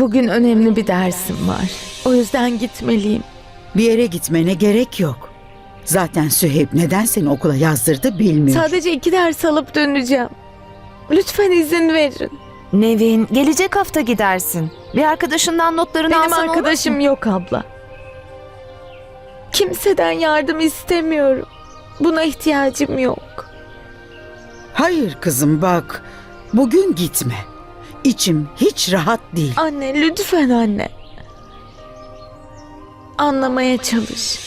Bugün önemli bir dersim var. O yüzden gitmeliyim. Bir yere gitmene gerek yok. Zaten Süheyb neden seni okula yazdırdı bilmiyor. Sadece iki ders alıp döneceğim. Lütfen izin verin. Nevin, gelecek hafta gidersin. Bir arkadaşından notlarını Benim alsan olur mu? arkadaşım yok abla. Kimseden yardım istemiyorum. Buna ihtiyacım yok. Hayır kızım bak. Bugün gitme. İçim hiç rahat değil. Anne lütfen anne. Anlamaya çalış.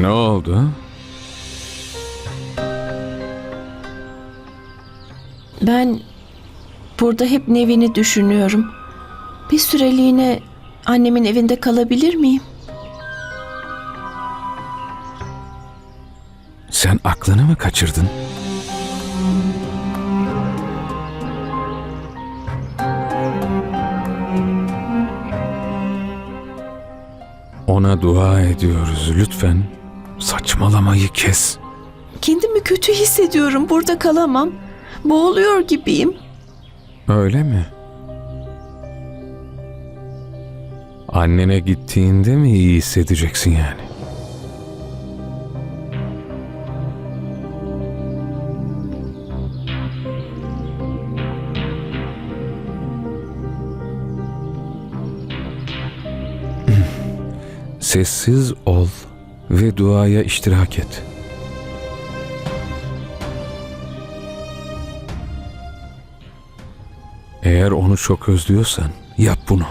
Ne oldu? Ben burada hep Nevin'i düşünüyorum. Bir süreliğine annemin evinde kalabilir miyim? Sen aklını mı kaçırdın? Ona dua ediyoruz lütfen. Saçmalamayı kes. Kendimi kötü hissediyorum. Burada kalamam. Boğuluyor gibiyim. Öyle mi? Annene gittiğinde mi iyi hissedeceksin yani? Sessiz ol ve duaya iştirak et. Eğer onu çok özlüyorsan yap bunu.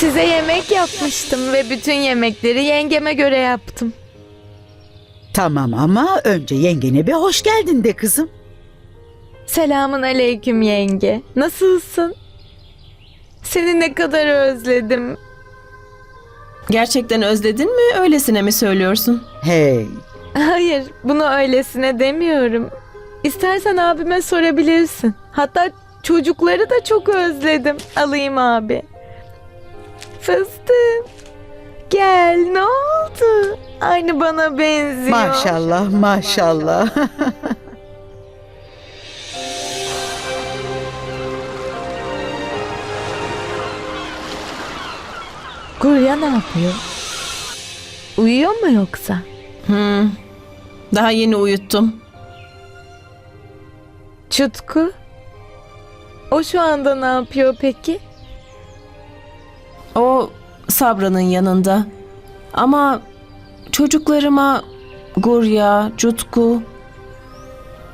Size yemek yapmıştım ve bütün yemekleri yengeme göre yaptım. Tamam ama önce yengene bir hoş geldin de kızım. Selamun aleyküm yenge. Nasılsın? Seni ne kadar özledim. Gerçekten özledin mi? Öylesine mi söylüyorsun? Hey, Hayır, bunu öylesine demiyorum. İstersen abime sorabilirsin. Hatta çocukları da çok özledim. Alayım abi. Fıstığım. Gel, ne oldu? Aynı bana benziyor. maşallah maşallah. Gurya ne yapıyor? Uyuyor mu yoksa? Hmm. Daha yeni uyuttum. Çutku? O şu anda ne yapıyor peki? O Sabra'nın yanında. Ama çocuklarıma Gurya, Cutku...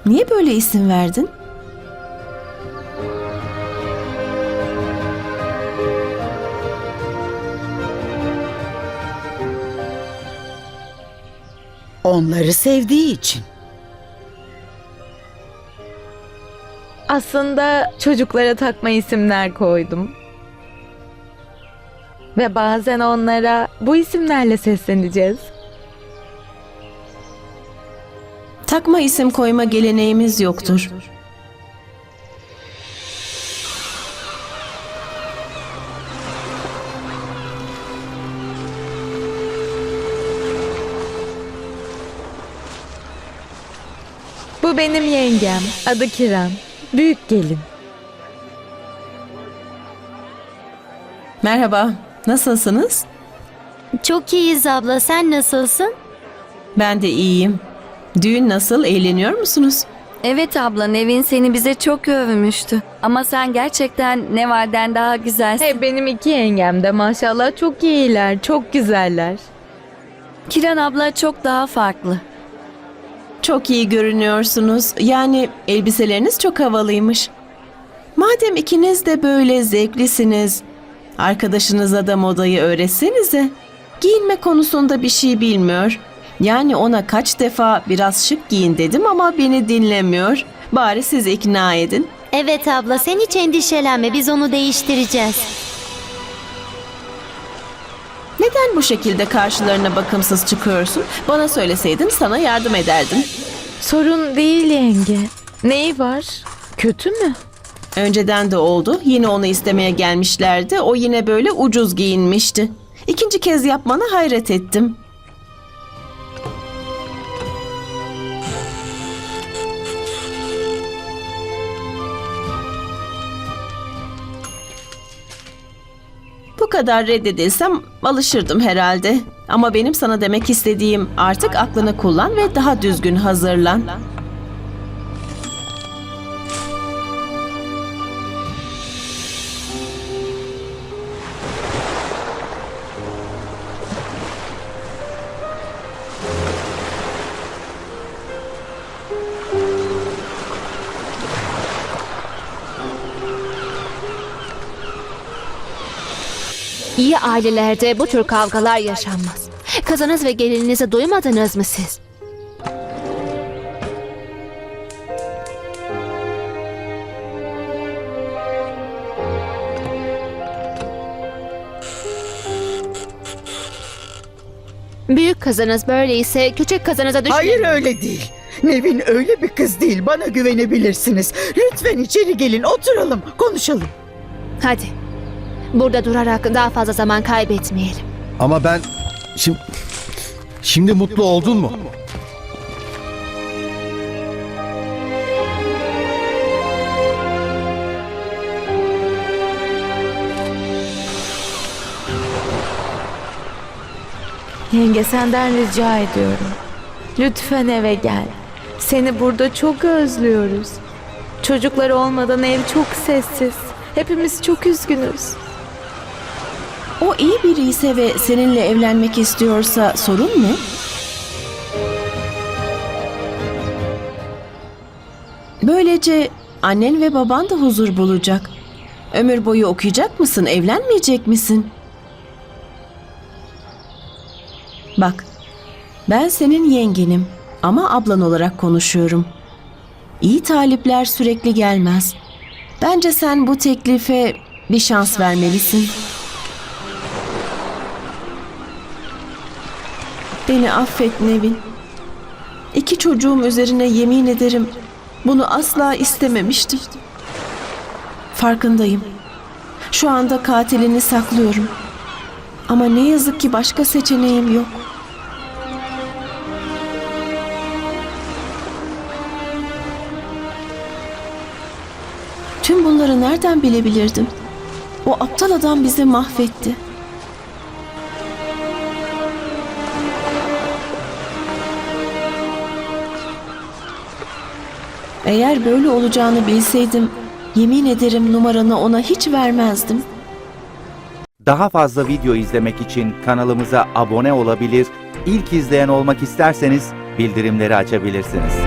Niye böyle isim verdin? Onları sevdiği için. Aslında çocuklara takma isimler koydum. Ve bazen onlara bu isimlerle sesleneceğiz. Takma isim koyma geleneğimiz yoktur. Bu benim yengem. Adı Kiran. Büyük gelin. Merhaba, nasılsınız? Çok iyiyiz abla. Sen nasılsın? Ben de iyiyim. Düğün nasıl, eğleniyor musunuz? Evet abla Nevin seni bize çok övmüştü. Ama sen gerçekten Neval'den daha güzelsin. Hey benim iki yengem de maşallah çok iyiler, çok güzeller. Kiran abla çok daha farklı. Çok iyi görünüyorsunuz. Yani elbiseleriniz çok havalıymış. Madem ikiniz de böyle zevklisiniz, arkadaşınıza da modayı öğretsenize. Giyinme konusunda bir şey bilmiyor. Yani ona kaç defa biraz şık giyin dedim ama beni dinlemiyor. Bari siz ikna edin. Evet abla sen hiç endişelenme. Biz onu değiştireceğiz. Neden bu şekilde karşılarına bakımsız çıkıyorsun? Bana söyleseydin sana yardım ederdim. Sorun değil yenge. Neyi var? Kötü mü? Önceden de oldu. Yine onu istemeye gelmişlerdi. O yine böyle ucuz giyinmişti. İkinci kez yapmana hayret ettim. Bu kadar reddedilsem alışırdım herhalde. Ama benim sana demek istediğim artık aklını kullan ve daha düzgün hazırlan. İyi ailelerde bu tür kavgalar yaşanmaz. Kızınız ve gelininizi duymadınız mı siz? Büyük kızınız böyleyse küçük kızınıza düşünün. Hayır öyle değil. Nevin öyle bir kız değil. Bana güvenebilirsiniz. Lütfen içeri gelin oturalım konuşalım. Hadi. Burada durarak daha fazla zaman kaybetmeyelim. Ama ben şimdi şimdi mutlu oldun mu? Yenge senden rica ediyorum. Lütfen eve gel. Seni burada çok özlüyoruz. Çocuklar olmadan ev çok sessiz. Hepimiz çok üzgünüz. O iyi biri ise ve seninle evlenmek istiyorsa sorun ne? Böylece annen ve baban da huzur bulacak. Ömür boyu okuyacak mısın, evlenmeyecek misin? Bak, ben senin yengenim ama ablan olarak konuşuyorum. İyi talipler sürekli gelmez. Bence sen bu teklife bir şans vermelisin. Beni affet Nevin. İki çocuğum üzerine yemin ederim bunu asla istememiştim. Farkındayım. Şu anda katilini saklıyorum. Ama ne yazık ki başka seçeneğim yok. Tüm bunları nereden bilebilirdim? O aptal adam bizi mahvetti. Eğer böyle olacağını bilseydim, yemin ederim numaranı ona hiç vermezdim. Daha fazla video izlemek için kanalımıza abone olabilir, ilk izleyen olmak isterseniz bildirimleri açabilirsiniz.